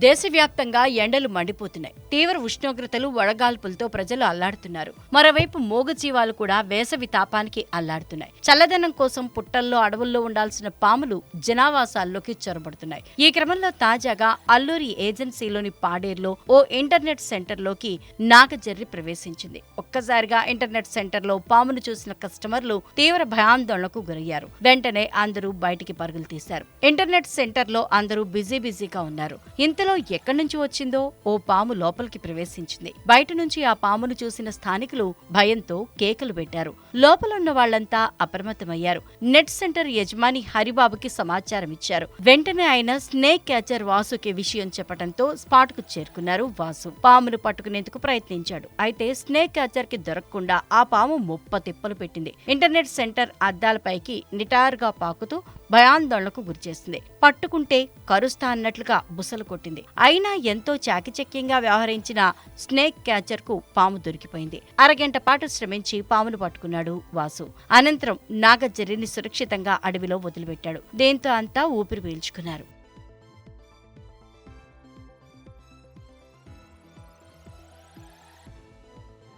దేశవ్యాప్తంగా ఎండలు మండిపోతున్నాయి. తీవ్ర ఉష్ణోగ్రతలు వడగాల్పులతో ప్రజలు అల్లాడుతున్నారు. మరోవైపు మూగజీవాలు కూడా వేసవి తాపానికి అల్లాడుతున్నాయి. చల్లదనం కోసం పుట్టల్లో అడవుల్లో ఉండాల్సిన పాములు జనావాసాల్లోకి చొరబడుతున్నాయి. ఈ క్రమంలో తాజాగా అల్లూరి ఏజెన్సీలోని పాడేరులో ఓ ఇంటర్నెట్ సెంటర్లోకి నాగజర్రి ప్రవేశించింది. ఒక్కసారిగా ఇంటర్నెట్ సెంటర్లో పామును చూసిన కస్టమర్లు తీవ్ర భయాందోళనకు గురయ్యారు. వెంటనే అందరూ బయటికి పరుగులు తీశారు. ఇంటర్నెట్ సెంటర్లో అందరూ బిజీ బిజీగా ఉన్నారు. ఇంతలో ఎక్కడి నుంచి వచ్చిందో ఓ పాము లోపలికి ప్రవేశించింది. బయట నుంచి ఆ పామును చూసిన స్థానికులు భయంతో కేకలు పెట్టారు. లోపలున్న వాళ్ళంతా అప్రమత్తమయ్యారు. నెట్ సెంటర్ యజమాని హరిబాబుకి సమాచారం ఇచ్చారు. వెంటనే ఆయన స్నేక్ క్యాచర్ వాసుకి విషయం చెప్పడంతో స్పాట్కు చేరుకున్నారు వాసు. పామును పట్టుకునేందుకు ప్రయత్నించాడు. అయితే స్నేక్ క్యాచర్కి దొరకకుండా ఆ పాము ముప్ప తిప్పలు పెట్టింది. ఇంటర్నెట్ సెంటర్ అద్దాలపైకి నిటారుగా పాకుతూ భయాందోళనకు గురిచేసింది పట్టుకుంటే కరుస్తా అన్నట్లుగా బుసలు కొట్టింది. అయినా ఎంతో చాకచక్యంగా వ్యవహరించిన స్నేక్ క్యాచర్కు పాము దొరికిపోయింది. అరగంట పాటు శ్రమించి పామును పట్టుకున్నాడు వాసు. అనంతరం నాగజర్రిని సురక్షితంగా అడవిలో వదిలిపెట్టాడు. దీంతో అంతా ఊపిరి పీల్చుకున్నారు.